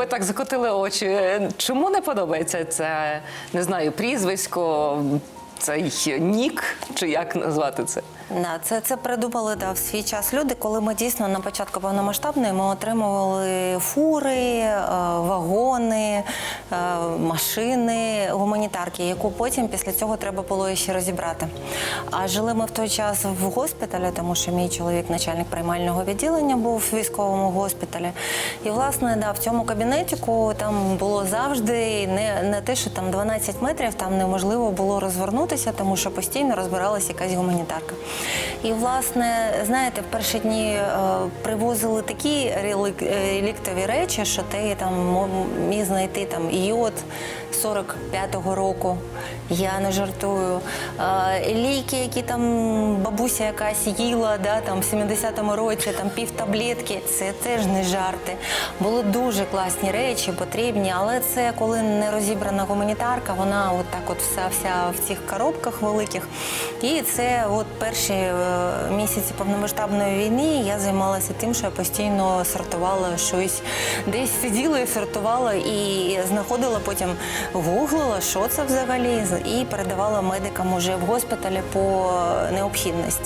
ви так закотили очі. Чому не подобається це, не знаю, прізвисько, цей нік, чи як назвати це? Це, це придумали да, в свій час люди, коли ми дійсно на початку повномасштабної ми отримували фури, е, вагони, е, машини, гуманітарки, яку потім після цього треба було ще розібрати. А жили ми в той час в госпіталі, тому що мій чоловік, начальник приймального відділення, був в військовому госпіталі. І, власне, да, в цьому кабінетику там було завжди не, не те, що там 12 метрів, там неможливо було розвернутися, тому що постійно розбиралася якась гуманітарка. І, власне, знаєте, в перші дні е, привозили такі е, реліктові речі, що ти там міг знайти там йод 45-го року. Я не жартую. Ліки, які там бабуся якась їла, да, там в 70-му році, там пів таблетки, це теж не жарти. Були дуже класні речі, потрібні, але це коли не розібрана гуманітарка, вона от так от вся, вся в цих коробках великих. І це от перші е, місяці повномасштабної війни я займалася тим, що я постійно сортувала щось, десь сиділа і сортувала, і знаходила потім гуглила, що це взагалі, і передавала медикам уже в госпіталі по необхідності.